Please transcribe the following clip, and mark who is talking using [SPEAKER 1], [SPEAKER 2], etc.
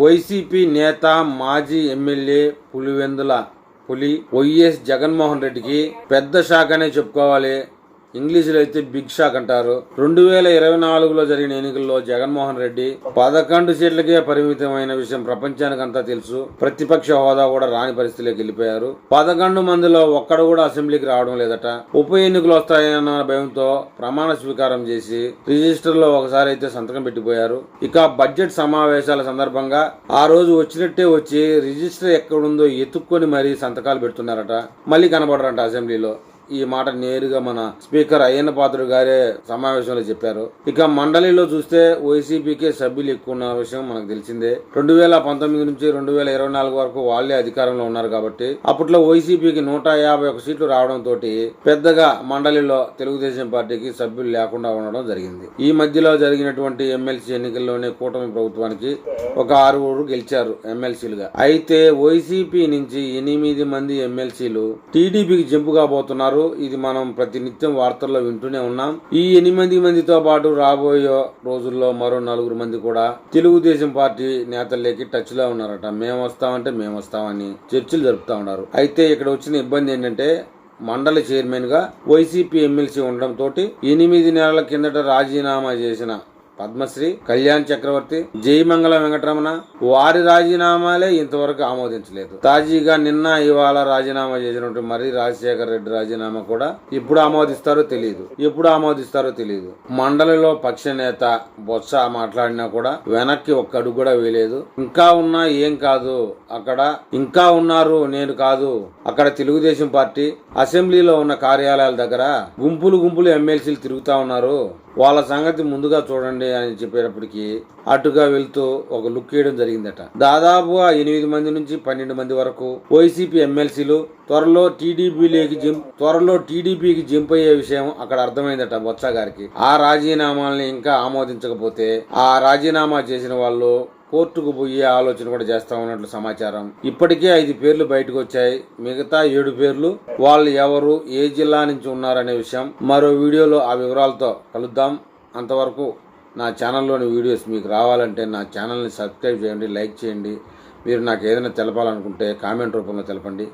[SPEAKER 1] YCP నేత మాజీ MLA Pulivendula పులి వైఎస్ జగన్మోహన్ రెడ్డికి పెద్ద షాక్ అనే చెప్పుకోవాలి. ఇంగ్లీషులో అయితే బిగ్ షాక్ అంటారు. రెండు వేల ఇరవై నాలుగులో జరిగిన ఎన్నికల్లో జగన్మోహన్ రెడ్డి పదకొండు సీట్లకే పరిమితమైన విషయం ప్రపంచానికంతా తెలుసు. ప్రతిపక్ష హోదా కూడా రాని పరిస్థితిలోకి వెళ్ళిపోయారు. పదకొండు మందిలో ఒక్కడు కూడా అసెంబ్లీకి రావడం లేదట. ఉప ఎన్నికలు వస్తాయన్న భయంతో ప్రమాణ స్వీకారం చేసి రిజిస్టర్లో ఒకసారి అయితే సంతకం పెట్టిపోయారు. ఇక బడ్జెట్ సమావేశాల సందర్భంగా ఆ రోజు వచ్చినట్టే వచ్చి రిజిస్టర్ ఎక్కడుందో ఎత్తుక్కొని మరీ సంతకాలు పెడుతున్నారట. మళ్ళీ కనబడరంట అసెంబ్లీలో. ఈ మాట నేరుగా మన స్పీకర్ అయ్యన్న పాత్రుడు గారే సమావేశంలో చెప్పారు. ఇక మండలిలో చూస్తే వైసీపీకే సభ్యులు ఎక్కువ ఉన్న విషయం మనకు తెలిసిందే. రెండు వేల పంతొమ్మిది నుంచి రెండు వేల ఇరవై నాలుగు వరకు వాళ్ళే అధికారంలో ఉన్నారు కాబట్టి అప్పట్లో వైసీపీకి నూట యాభై ఒక సీట్లు రావడంతో పెద్దగా మండలిలో తెలుగుదేశం పార్టీకి సభ్యులు లేకుండా ఉండడం జరిగింది. ఈ మధ్యలో జరిగినటువంటి ఎమ్మెల్సీ ఎన్నికల్లోనే కూటమి ప్రభుత్వానికి ఒక ఆరుగురు గెలిచారు ఎమ్మెల్సీలుగా. అయితే వైసీపీ నుంచి ఎనిమిది మంది ఎమ్మెల్సీలు టీడీపీకి జంపు కాబోతున్నారు ఇది మనం ప్రతినిత్యం వార్తల్లో వింటూనే ఉన్నాం. ఈ ఎనిమిది మందితో పాటు రాబోయే రోజుల్లో మరో నలుగురు మంది కూడా తెలుగుదేశం పార్టీ నేతల్లోకి టచ్లో ఉన్నారట. మేము వస్తామంటే మేము వస్తామని చర్చలు జరుపుతా ఉన్నారు. అయితే ఇక్కడ వచ్చిన ఇబ్బంది ఏంటంటే మండలి చైర్మన్గా వైసీపీ ఎమ్మెల్సీ ఉండడంతో ఎనిమిది నెలల కిందట రాజీనామా చేసిన పద్మశ్రీ కళ్యాణ్ చక్రవర్తి జయమంగళ వెంకటరమణ వారి రాజీనామాలే ఇంతవరకు ఆమోదించలేదు. తాజీగా నిన్న ఇవాళ రాజీనామా చేసినటువంటి మరి రాజశేఖర రెడ్డి రాజీనామా కూడా ఎప్పుడు ఆమోదిస్తారో తెలియదు ఎప్పుడు ఆమోదిస్తారో తెలియదు మండలిలో పక్ష నేత బొత్స మాట్లాడినా కూడా వెనక్కి ఒక్క అడుగు కూడా వేయలేదు. ఇంకా ఉన్నా ఏం కాదు. అక్కడ ఇంకా ఉన్నారు నేను కాదు. అక్కడ తెలుగుదేశం పార్టీ అసెంబ్లీలో ఉన్న కార్యాలయాల దగ్గర గుంపులు గుంపులు ఎమ్మెల్సీలు తిరుగుతా ఉన్నారు. వాళ్ళ సంగతి ముందుగా చూడండి అని చెప్పేటప్పటికి అటుగా వెళ్తూ ఒక లుక్ వేయడం జరిగిందట. దాదాపు ఆ ఎనిమిది మంది నుంచి పన్నెండు మంది వరకు వైసీపీ ఎమ్మెల్సీలు త్వరలో టీడీపీలోకి జంప్ త్వరలో టీడీపీకి జంప్ అయ్యే విషయం అక్కడ అర్థమైందట బొత్స గారికి. ఆ రాజీనామాల్ని ఇంకా ఆమోదించకపోతే ఆ రాజీనామా చేసిన వాళ్ళు కోర్టుకు పోయే ఆలోచన కూడా చేస్తా ఉన్నట్లు సమాచారం. ఇప్పటికే ఐదు పేర్లు బయటకు వచ్చాయి. మిగతా ఏడు పేర్లు వాళ్ళు ఎవరు ఏ జిల్లా నుంచి ఉన్నారనే విషయం మరో వీడియోలో ఆ వివరాలతో కలుద్దాం. అంతవరకు నా ఛానల్లోని వీడియోస్ మీకు రావాలంటే నా ఛానల్ని సబ్స్క్రైబ్ చేయండి లైక్ చేయండి. మీరు నాకు ఏదైనా తెలపాలనుకుంటే కామెంట్ రూపంలో తెలపండి.